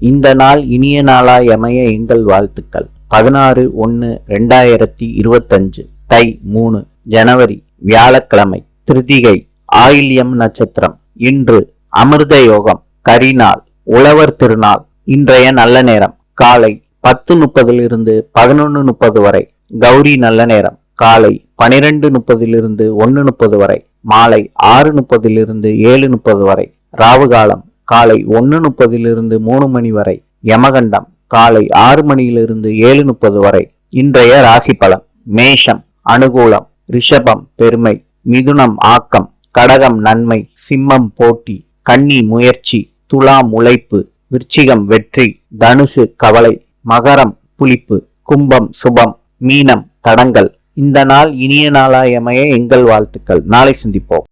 இந்த நாள் இனிய நாளாய் அமைய எங்கள் வாழ்த்துக்கள். பதினாறு ஒன்னு ரெண்டாயிரத்தி இருபத்தஞ்சு தை மூணு ஜனவரி வியாழக்கிழமை திருதிகை ஆயில்யம் நட்சத்திரம். இன்று அமிர்த யோகம் கரிநாள் உழவர் திருநாள் இன்றைய நல்ல நேரம் காலை பத்து முப்பதிலிருந்து பதினொன்னு முப்பது வரை கௌரி நல்ல நேரம் காலை பனிரெண்டு முப்பதிலிருந்து ஒன்னு முப்பது வரை மாலை ஆறு முப்பதிலிருந்து ஏழு முப்பது வரை ராவுகாலம் காலை ஒன்று முப்பதிலிருந்து மூணு மணி வரை. யமகண்டம் காலை ஆறு மணியிலிருந்து ஏழு முப்பது வரை. இன்றைய ராசி பலன் மேஷம் அனுகூலம் ரிஷபம் பெருமை மிதுனம் ஆக்கம் கடகம் நன்மை சிம்மம் போட்டி கன்னி முயற்சி துலாம் உழைப்பு விருச்சிகம் வெற்றி தனுசு கவலை மகரம் புளிப்பு கும்பம் சுபம் மீனம் தடங்கல் இந்த நாள் இனிய நாளாயமைய எங்கள் வாழ்த்துக்கள். நாளை சந்திப்போம்.